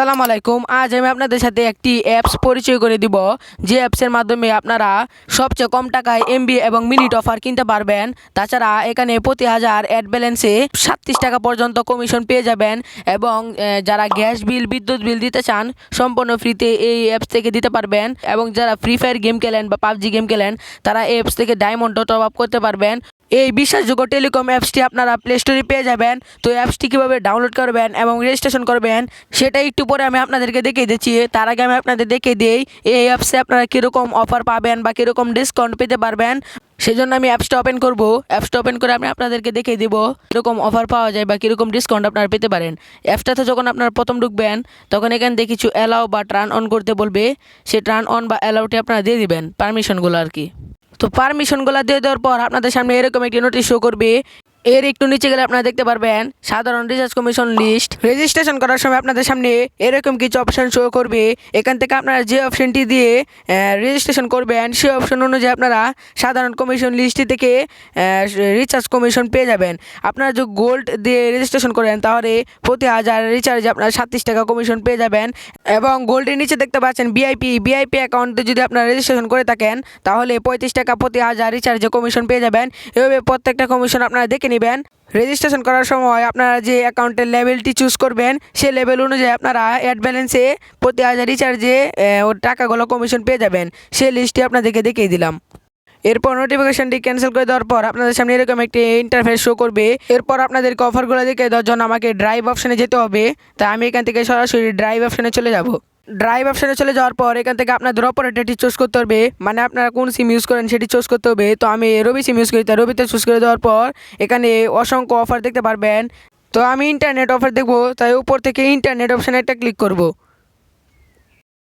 আসসালামু আলাইকুম। আজ আমি আপনাদের সাথে একটি অ্যাপস পরিচয় করে দিব। যে অ্যাপসের মাধ্যমে আপনারা সবচেয়ে কম টাকায় এমবি এবং মিনিট অফার কিনতে পারবেন। তাছাড়া এখানে প্রতি হাজার অ্যাড ব্যালেন্সে সাতত্রিশ টাকা পর্যন্ত কমিশন পেয়ে যাবেন এবং যারা গ্যাস বিল, বিদ্যুৎ বিল দিতে চান, সম্পূর্ণ ফ্রিতে এই অ্যাপস থেকে দিতে পারবেন। এবং যারা ফ্রি ফায়ার গেম খেলেন বা পাবজি গেম খেলেন, তারা এই অ্যাপস থেকে ডায়মন্ড টপ আপ করতে পারবেন। এই বিশ্বাসযোগ্য টেলিকম অ্যাপসটি আপনারা প্লে স্টোরে পেয়ে যাবেন। তো অ্যাপসটি কীভাবে ডাউনলোড করবেন এবং রেজিস্ট্রেশন করবেন, সেটা একটু পরে আমি আপনাদেরকে দেখিয়ে দিচ্ছি। তার আগে আমি আপনাদের দেখিয়ে দিই, এই অ্যাপসে আপনারা কীরকম অফার পাবেন বা কীরকম ডিসকাউন্ট পেতে পারবেন। সেই জন্য আমি অ্যাপসটা ওপেন করব। অ্যাপসটা ওপেন করে আমি আপনাদেরকে দেখিয়ে দিব কীরকম অফার পাওয়া যায় বা কীরকম ডিসকাউন্ট আপনারা পেতে পারেন। অ্যাপসটাতে যখন আপনারা প্রথম ঢুকবেন, তখন এখান থেকে কিছু অ্যালাউ বা টার্ন অন করতে বলবে। সে টার্ন অন বা অ্যালাউটি আপনারা দিয়ে দিবেন পারমিশনগুলো আর কি। তো পারমিশনগুলো দিয়ে দেওয়ার পর আপনাদের সামনে এরকম একটি নোটিশ শো করবে। এর একটু নিচে গেলে আপনারা দেখতে পারবেন, সাধারণ রিচার্জ কমিশন লিস্ট রেজিস্ট্রেশন করার সময় আপনাদের সামনে এরকম কিছু অপশন শো করবে। এখান থেকে আপনারা যে অপশনটি দিয়ে রেজিস্ট্রেশন করবেন সেই অপশন অনুযায়ী আপনারা সাধারণ কমিশন লিস্টটি থেকে রিচার্জ কমিশন পেয়ে যাবেন। আপনারা যদি গোল্ড দিয়ে রেজিস্ট্রেশন করেন, তাহলে প্রতি হাজার রিচার্জে আপনারা সাতত্রিশ টাকা কমিশন পেয়ে যাবেন। এবং গোল্ডের নিচে দেখতে পাচ্ছেন বিআইপি বিআইপি অ্যাকাউন্টে যদি আপনারা রেজিস্ট্রেশন করে থাকেন, তাহলে পঁয়ত্রিশ টাকা প্রতি হাজার রিচার্জে কমিশন পেয়ে যাবেন। এভাবে প্রত্যেকটা কমিশন আপনারা দেখে নেবেন। রেজিস্ট্রেশন করার সময় আপনারা যে অ্যাকাউন্টের লেভেলটি চুজ করবেন, সে লেভেল অনুযায়ী আপনারা অ্যাড ব্যালেন্সে প্রতি হাজার রিচার্জে ওর টাকাগুলো কমিশন পেয়ে যাবেন। সেই লিস্টটি আপনাদেরকে দেখিয়ে দিলাম। এরপর নোটিফিকেশনটি ক্যান্সেল করে দেওয়ার পর আপনাদের সামনে এরকম একটি ইন্টারফেস শো করবে। এরপর আপনাদেরকে অফারগুলো দেখে দেওয়ার জন্য আমাকে ড্রাইভ অপশানে যেতে হবে। তাই আমি এখান থেকে সরাসরি ড্রাইভ অপশানে চলে যাব। ড্রাইভ অপশানে চলে যাওয়ার পর এখান থেকে আপনাদের অপারেটরটি চুজ করতে হবে। মানে আপনারা কোন সিম ইউজ করেন সেটি চুজ করতে হবে। তো আমি রবি সিম ইউজ করি তাই রবিতে চুজ করে দেওয়ার পর এখানে অসংখ্য অফার দেখতে পারবেন। তো আমি ইন্টারনেট অফার দেখব, তাই উপর থেকে ইন্টারনেট অপশানে একটা ক্লিক করব।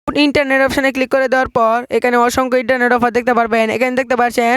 ইন্টারনেট অপশানে ক্লিক করে দেওয়ার পর এখানে অসংখ্য ইন্টারনেট অফার দেখতে পারবেন। এখানে দেখতে পাচ্ছেন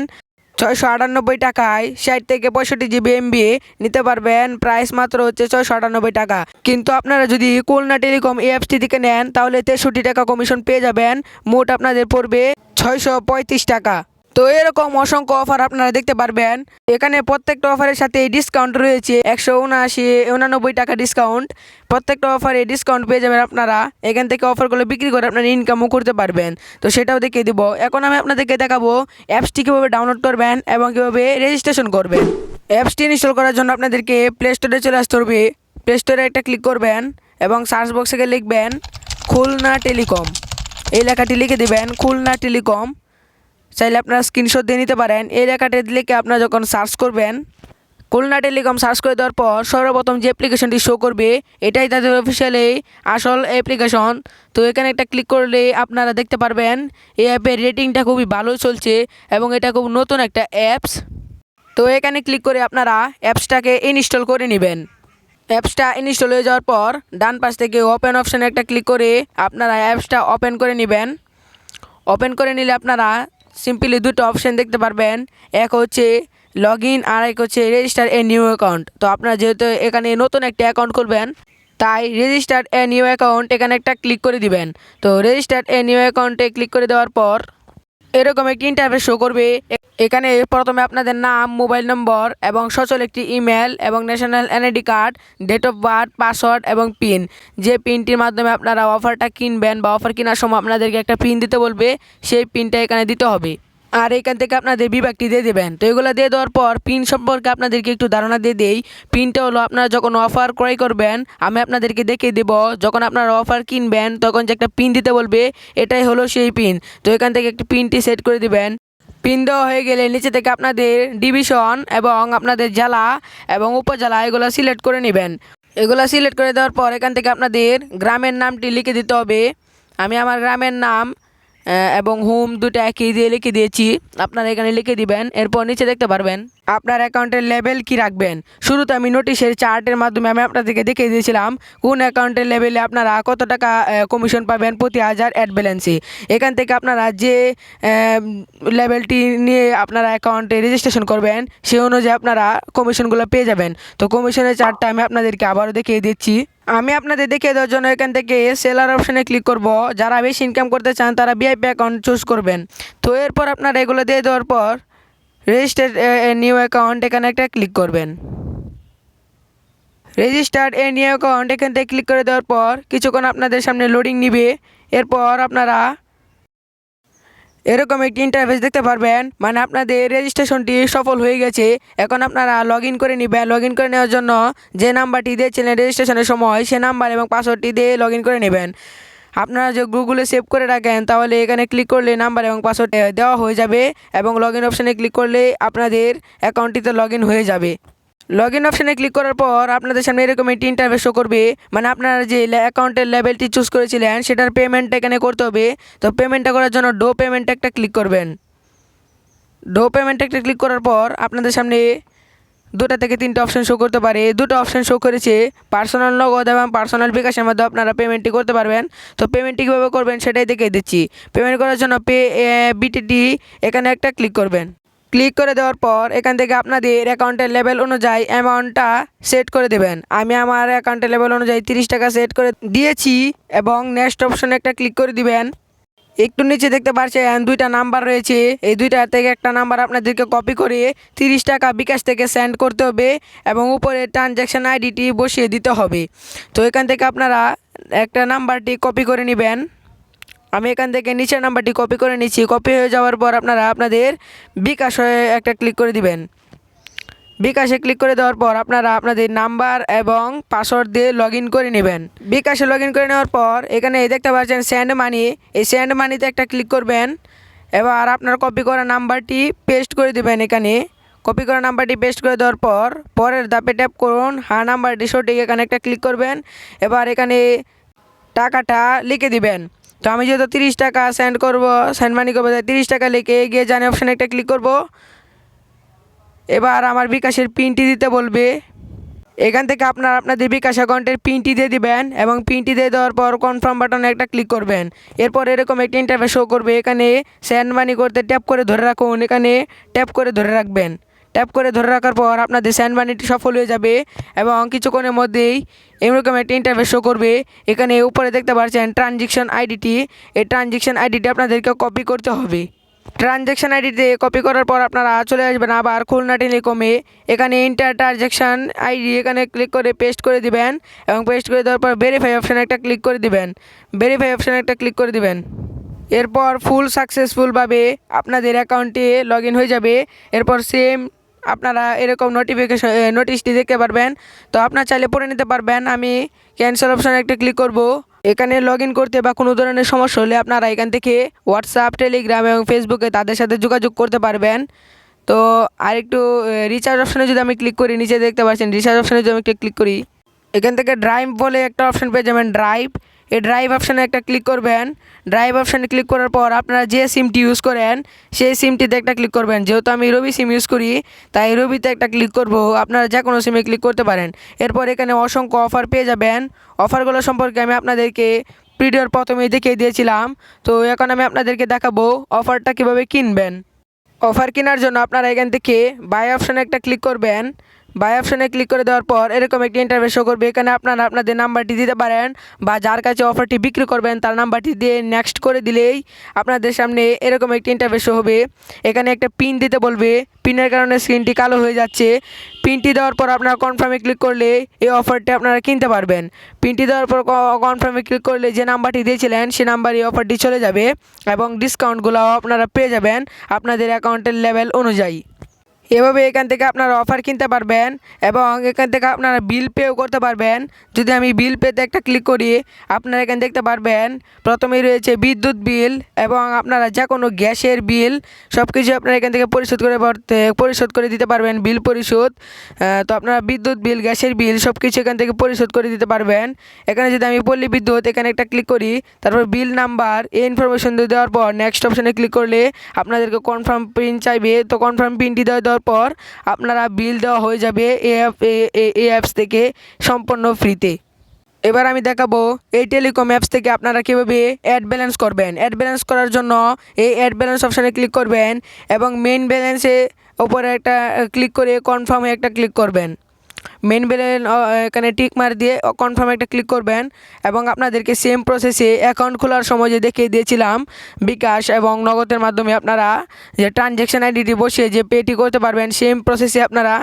ছয়শো আটানব্বই টাকায় ষাট থেকে পঁয়ষট্টি জিবি এমবি নিতে পারবেন। প্রাইস মাত্র হচ্ছে ছয়শো আটানব্বই টাকা। কিন্তু আপনারা যদি খুলনা টেলিকম এফটি থেকে নেন, তাহলে তেষট্টি টাকা কমিশন পেয়ে যাবেন। মোট আপনাদের পড়বে ছয়শো পঁয়ত্রিশ টাকা। তো এরকম অসংখ্য অফার আপনারা দেখতে পারবেন। এখানে প্রত্যেকটা অফারের সাথে ডিসকাউন্ট রয়েছে, একশো উনআশি, উনানব্বই টাকা ডিসকাউন্ট প্রত্যেকটা অফারে ডিসকাউন্ট পেয়ে যাবেন আপনারা। এখান থেকে অফারগুলো বিক্রি করে আপনারা ইনকামও করতে পারবেন। তো সেটাও দেখিয়ে দিব। এখন আমি আপনাদেরকে দেখাবো অ্যাপসটি কীভাবে ডাউনলোড করবেন এবং কীভাবে রেজিস্ট্রেশন করবেন। অ্যাপসটি ইনস্টল করার জন্য আপনাদেরকে প্লে স্টোরে চলে আসতে হবে। প্লে স্টোরে একটা ক্লিক করবেন এবং সার্চ বক্সে লিখবেন, খুলনা টেলিকম। এই লেখাটি লিখে দিবেন, খুলনা টেলিকম। চাইলে আপনারা স্ক্রিনশট দিয়ে নিতে পারেন। এই লেখাটি লিখে আপনারা যখন সার্চ করবেন, খুলনা টেলিকম সার্চ করে দেওয়ার পর সর্বপ্রথম যে অ্যাপ্লিকেশনটি শো করবে, এটাই তাদের অফিসিয়ালি আসল অ্যাপ্লিকেশন তো এখানে একটা ক্লিক করলে আপনারা দেখতে পারবেন, এই অ্যাপের রেটিংটা খুবই ভালো চলছে এবং এটা খুব নতুন একটা অ্যাপস তো এখানে ক্লিক করে আপনারা অ্যাপসটাকে ইনস্টল করে নেবেন। অ্যাপসটা ইনস্টল হয়ে যাওয়ার পর ডান পাশ থেকে ওপেন অপশানে একটা ক্লিক করে আপনারা অ্যাপসটা ওপেন করে নেবেন। ওপেন করে নিলে আপনারা সিম্পলি দুটো অপশান দেখতে পারবেন। এক হচ্ছে লগ ইন আর এক হচ্ছে রেজিস্টার এ নিউ অ্যাকাউন্ট তো আপনারা যেহেতু এখানে নতুন একটা অ্যাকাউন্ট খুলবেন, তাই রেজিস্টার এ নিউ অ্যাকাউন্ট এখানে একটা ক্লিক করে দিবেন। তো রেজিস্টার এ নিউ অ্যাকাউন্টে ক্লিক করে দেওয়ার পর এরকম একটি ইন্টারফেস শো করবে। এখানে প্রথমে আপনাদের নাম মোবাইল নম্বর এবং সচল একটি ইমেল এবং national NID card date of birth password এবং পিন যে পিনটির মাধ্যমে আপনারা অফারটা কিনবেন বা অফার কেনার সময় আপনাদেরকে একটা পিন দিতে বলবে, সেই পিনটা এখানে দিতে হবে। আর এখান থেকে আপনাদের বিভাগটি দিয়ে দেবেন। তো এগুলো দিয়ে দেওয়ার পর পিন সম্পর্কে আপনাদেরকে একটু ধারণা দিয়ে দেই। পিনটা হলো আপনারা যখন অফার ক্রয় করবেন, আমি আপনাদেরকে দেখিয়ে দেব, যখন আপনারা অফার কিনবেন, তখন যে একটা পিন দিতে বলবে, এটাই হলো সেই পিন তো এখান থেকে একটি পিনটি সেট করে দিবেন। পিন দেওয়া হয়ে গেলে নিচে থেকে আপনাদের ডিভিশন এবং আপনাদের জেলা এবং উপজেলা এগুলো সিলেক্ট করে নেবেন। এগুলো সিলেক্ট করে দেওয়ার পর এখান থেকে আপনাদের গ্রামের নামটি লিখে দিতে হবে। আমি আমার গ্রামের নাম এবং হোম দুটো একই দিয়ে লিখে দিয়েছি। আপনারা এখানে লিখে দিবেন, এরপর নিচে দেখতে পারবেন আপনার অ্যাকাউন্টের লেভেল কি রাখবেন। শুরুতে আমি নোটিশের চার্টের মাধ্যমে আমি আপনাদেরকে দেখিয়ে দিয়েছিলাম কোন অ্যাকাউন্টের লেভেলে আপনারা কত টাকা কমিশন পাবেন প্রতি হাজার অ্যাড ব্যালেন্সে এখান থেকে আপনারা যে লেভেলটি নিয়ে আপনারা অ্যাকাউন্টে রেজিস্ট্রেশন করবেন সেই অনুযায়ী আপনারা কমিশনগুলো পেয়ে যাবেন। তো কমিশনের চার্টটা আমি আপনাদেরকে আবারও দেখিয়ে দিচ্ছি। আমি আপনাদের দেখিয়ে দেওয়ার জন্য এখান থেকে সেলার অপশানে ক্লিক করব। যারা বেশি ইনকাম করতে চান, তারা বিআইপি অ্যাকাউন্ট চুজ করবেন। তো এরপর আপনারা এগুলো দিয়ে দেওয়ার পর রেজিস্টার্ড নিউ অ্যাকাউন্ট এখানে একটা ক্লিক করবেন। রেজিস্টার্ড এ নিউ অ্যাকাউন্ট এখান থেকে ক্লিক করে দেওয়ার পর কিছুক্ষণ আপনাদের সামনে লোডিং নিবে। এরপর আপনারা এরকম একটি ইন্টারফেস দেখতে পারবেন। মানে আপনাদের রেজিস্ট্রেশনটি সফল হয়ে গেছে। এখন আপনারা লগ করে নেবেন। লগ করে নেওয়ার জন্য যে নাম্বারটি দিয়েছিলেন রেজিস্ট্রেশনের সময়, সে নাম্বার এবং পাসওয়ার্ডটি দিয়ে লগ করে নেবেন। আপনারা যে গুগলে সেভ করে রাখেন, তাহলে এখানে ক্লিক করলে নাম্বার এবং পাসওয়ার্ড দেওয়া হয়ে যাবে এবং লগ ইন অপশানে ক্লিক করলে আপনাদের অ্যাকাউন্টটিতে লগ হয়ে যাবে। লগ ইন অপশানে ক্লিক করার পর আপনাদের সামনে এরকম একটি ইন্টারভেস শো করবে। মানে আপনারা যে অ্যাকাউন্টের লেভেলটি চুজ করেছিলেন, সেটার পেমেন্ট এখানে করতে হবে। তো পেমেন্টটা করার জন্য ডো পেমেন্ট একটা ক্লিক করবেন। ডো পেমেন্ট একটা ক্লিক করার পর আপনাদের সামনে দুটা থেকে তিনটা অপশান শো করতে পারে। দুটো অপশন শো করেছে পার্সোনাল নগদ এবং পার্সোনাল বিকাশের মধ্যে আপনারা পেমেন্টটি করতে পারবেন। তো পেমেন্টটি কীভাবে করবেন সেটাই দেখিয়ে দিচ্ছি। পেমেন্ট করার জন্য পে বিটিটি এখানে একটা ক্লিক করবেন। ক্লিক করে দেওয়ার পর এখান থেকে আপনাদের অ্যাকাউন্টের লেভেল অনুযায়ী অ্যামাউন্টটা সেট করে দেবেন। আমি আমার অ্যাকাউন্টের লেভেল অনুযায়ী তিরিশ টাকা সেট করে দিয়েছি এবং নেক্সট অপশনে একটা ক্লিক করে দিবেন। একটু নিচে দেখতে পাচ্ছেন দুইটা নাম্বার রয়েছে। এই দুইটা থেকে একটা নাম্বার আপনাদেরকে কপি করে তিরিশ টাকা বিকাশ থেকে সেন্ড করতে হবে এবং উপরে ট্রানজ্যাকশান আইডিটি বসিয়ে দিতে হবে। তো এখান থেকে আপনারা একটা নাম্বারটি কপি করে নেবেন। আমি এখান থেকে নিচের নাম্বারটি কপি করে নিচ্ছি। কপি হয়ে যাওয়ার পর আপনারা আপনাদের বিকাশ হয়ে একটা ক্লিক করে দিবেন। বিকাশে ক্লিক করে দেওয়ার পর আপনারা আপনাদের নাম্বার এবং পাসওয়ার্ড দিয়ে লগ করে নেবেন। বিকাশে লগ করে নেওয়ার পর এখানে এই দেখতে পাচ্ছেন স্যান্ড মানি এই স্যান্ড মানিতে একটা ক্লিক করবেন। এবার আপনার কপি করা নাম্বারটি পেস্ট করে দেবেন এখানে। কপি করা নাম্বারটি পেস্ট করে দেওয়ার পর পরের ধাপে ট্যাপ করুন। হা, নাম্বারটি সঠিক এখানে একটা ক্লিক করবেন। এবার এখানে টাকাটা লিখে দিবেন। তো আমি যেহেতু তিরিশ টাকা সেন্ড করব সেন্ড মানি করব, তাই তিরিশ টাকা লিখে এগিয়ে জানে অপশানে একটা ক্লিক করব। এবার আমার বিকাশের পিনটি দিতে বলবে। এখান থেকে আপনার আপনাদের বিকাশ অ্যাকাউন্টের পিনটি দিয়ে দিবেন এবং পিনটি দিয়ে দেওয়ার পর কনফার্ম বাটনে একটা ক্লিক করবেন। এরপর এরকম একটি ইন্টারফেস শো করবে। এখানে সেন্ড মানি করতে ট্যাপ করে ধরে রাখুন। এখানে ট্যাপ করে ধরে রাখবেন। ট্যাপ করে ধরে রাখার পর আপনাদের স্যান্ড মানিটি সফল হয়ে যাবে এবং কিছুক্ষণের মধ্যেই এরকম একটি ইন্টারফেস শো করবে। এখানে উপরে দেখতে পাচ্ছেন ট্রানজেকশন আইডিটি এই ট্রানজেকশন আইডিটি আপনাদেরকে কপি করতে হবে। ট্রানজ্যাকশান আইডিতে কপি করার পর আপনারা চলে আসবেন আবার খুলনা টেলিকমে এখানে ইন্টার ট্রানজ্যাকশান আইডি এখানে ক্লিক করে পেস্ট করে দিবেন এবং পেস্ট করে দেওয়ার পর ভেরিফাই অপশানে একটা ক্লিক করে দিবেন। ভেরিফাই অপশান একটা ক্লিক করে দিবেন। এরপর ফুল সাকসেসফুলভাবে আপনাদের অ্যাকাউন্টে লগ হয়ে যাবে। এরপর সেম আপনারা এরকম নোটিফিকেশন নোটিশটি দেখতে পারবেন। তো আপনার চাইলে পড়ে নিতে পারবেন। আমি ক্যান্সেল অপশানে একটা ক্লিক করব। এখানে লগ করতে বা কোনো ধরনের সমস্যা হলে আপনারা এখান থেকে হোয়াটসঅ্যাপ টেলিগ্রাম এবং ফেসবুকে তাদের সাথে যোগাযোগ করতে পারবেন। তো আরেকটু রিচার্জ অপশানে যদি আমি ক্লিক করি, নিচে দেখতে পাচ্ছেন রিচার্জ অপশানে যদি আমি একটু ক্লিক করি, এখান থেকে ড্রাইভ বলে একটা অপশান পেয়ে যাবেন। ড্রাইভ এই ড্রাইভ অপশানে একটা ক্লিক করবেন। ড্রাইভ অপশানে ক্লিক করার পর আপনারা যে সিমটি ইউজ করেন, সেই সিমটিতে একটা ক্লিক করবেন। যেহেতু আমি রবি সিম ইউজ করি, তাই রবিতে একটা ক্লিক করব। আপনারা যে কোনো সিমে ক্লিক করতে পারেন। এরপর এখানে অসংখ্য অফার পেয়ে যাবেন। অফারগুলো সম্পর্কে আমি আপনাদেরকে ভিডিওর প্রথমেই দেখিয়ে দিয়েছিলাম। তো এখন আমি আপনাদেরকে দেখাবো অফারটা কীভাবে কিনবেন। অফার কেনার জন্য আপনারা এখান থেকে বাই অপশানে একটা ক্লিক করবেন। বাই অপশানে ক্লিক করে দেওয়ার পর এরকম একটি ইন্টারভেস শো করবে। এখানে আপনারা আপনাদের নাম্বারটি দিতে পারেন বা যার কাছে অফারটি বিক্রি করবেন, তার নাম্বারটি দিয়ে নেক্সট করে দিলেই আপনাদের সামনে এরকম একটি ইন্টারভেস শো হবে। এখানে একটা পিন দিতে বলবে। পিনের কারণে স্ক্রিনটি কালো হয়ে যাচ্ছে। পিনটি দেওয়ার পর আপনারা কনফার্মে ক্লিক করলে এই অফারটি আপনারা কিনতে পারবেন। পিনটি দেওয়ার পর কনফার্মে ক্লিক করলে যে নাম্বারটি দিয়েছিলেন, সে নাম্বারে অফারটি চলে যাবে এবং ডিসকাউন্টগুলো আপনারা পেয়ে যাবেন আপনাদের অ্যাকাউন্টের লেভেল অনুযায়ী। এভাবে এখান থেকে আপনারা অফার কিনতে পারবেন এবং এখান থেকে আপনারা বিল পেও করতে পারবেন। যদি আমি বিল পেতে একটা ক্লিক করি, আপনারা এখানে দেখতে পারবেন, প্রথমেই রয়েছে বিদ্যুৎ বিল এবং আপনারা যে কোনো গ্যাসের বিল সব কিছু আপনারা এখান থেকে পরিশোধ করে পরিশোধ করে দিতে পারবেন বিল পরিশোধ। তো আপনারা বিদ্যুৎ বিল গ্যাসের বিল সব কিছু এখান থেকে পরিশোধ করে দিতে পারবেন। এখানে যদি আমি পল্লী বিদ্যুৎ, এখানে একটা ক্লিক করি, তারপর বিল নাম্বার এই ইনফরমেশন দিয়ে দেওয়ার পর নেক্সট অপশানে ক্লিক করলে আপনাদেরকে কনফার্ম প্রিন্ট চাইবে। তো কনফার্ম প্রিন্টটি দেওয়া দেওয়ার পর আপনারা বিল দেওয়া হয়ে যাবে এ অ্যাপ, এ অ্যাপস থেকে সম্পূর্ণ ফ্রিতে। এবার আমি দেখাবো এই টেলিকম অ্যাপস থেকে আপনারা কীভাবে অ্যাড ব্যালেন্স করবেন। অ্যাড ব্যালেন্স করার জন্য এই অ্যাড ব্যালেন্স অপশানে ক্লিক করবেন এবং মেইন ব্যালেন্সে ওপরে একটা ক্লিক করে কনফার্মে একটা ক্লিক করবেন। মেন বেলেন এখানে টিক মার দিয়ে কনফার্ম একটা ক্লিক করবেন। এবং আপনাদেরকে সেম প্রসেসে অ্যাকাউন্ট খোলার সময় যে দেখিয়ে দিয়েছিলাম, বিকাশ এবং নগদের মাধ্যমে আপনারা যে ট্রানজ্যাকশান আইডিটি বসিয়ে যে পেটি করতে পারবেন সেম প্রসেসে আপনারা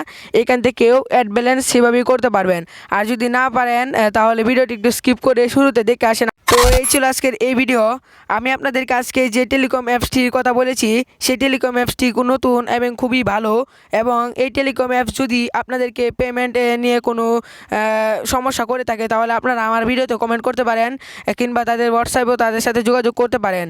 এখান থেকেও অ্যাড ব্যালেন্স সেভাবেই করতে পারবেন। আর যদি না পারেন তাহলে ভিডিওটি একটু স্কিপ করে শুরুতে দেখে আসেন। এই ছিল আজকের এই ভিডিও আমি আপনাদেরকে আজকে যে টেলিকম অ্যাপসটির কথা বলেছি, সেই টেলিকম অ্যাপসটি নতুন এবং খুবই ভালো এবং এই টেলিকম অ্যাপস যদি আপনাদেরকে পেমেন্ট নিয়ে কোনো সমস্যা করে থাকে, তাহলে আপনারা আমার ভিডিওতে কমেন্ট করতে পারেন কিংবা তাদের হোয়াটসঅ্যাপেও তাদের সাথে যোগাযোগ করতে পারেন।